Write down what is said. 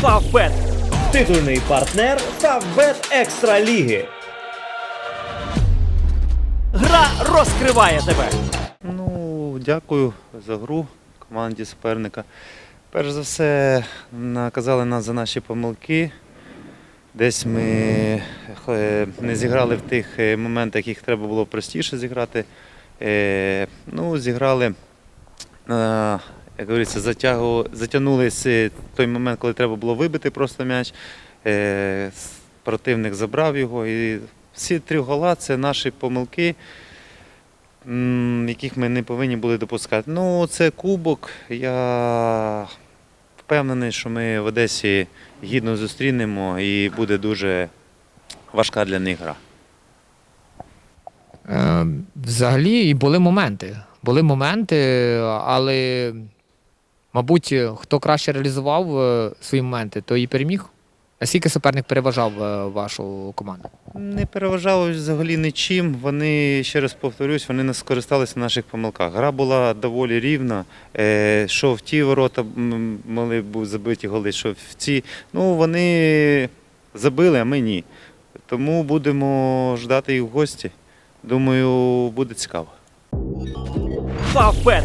Фавбет. Титульний партнер Фавбет Екстра Ліги. Гра розкриває тебе. Ну, дякую за гру команді суперника. Перш за все, наказали нас за наші помилки. Десь ми е, не зіграли в тих е, моментах, яких треба було простіше зіграти. Е, Ну, зіграли, як говориться, затягу- затягнули с- той момент, коли треба було вибити просто м'яч. Е, Противник забрав його. І всі три гола це наші помилки яких ми не повинні були допускати. Ну, це кубок. Я впевнений, що ми в Одесі гідно зустрінемо і буде дуже важка для них гра. Е, Взагалі і були моменти. Були моменти, але, мабуть, хто краще реалізував е, свої моменти, той і переміг. Наскільки суперник переважав е, вашу команду? Не переважали взагалі нічим. Вони, ще раз повторюсь, вони не скористалися на наших помилках. Гра була доволі рівна. Е, Що в ті ворота м, могли б забиті голи, що в ці. Ну, вони забили, а ми ні. Тому будемо ждати їх в гості. Думаю, буде цікаво. Фавбет.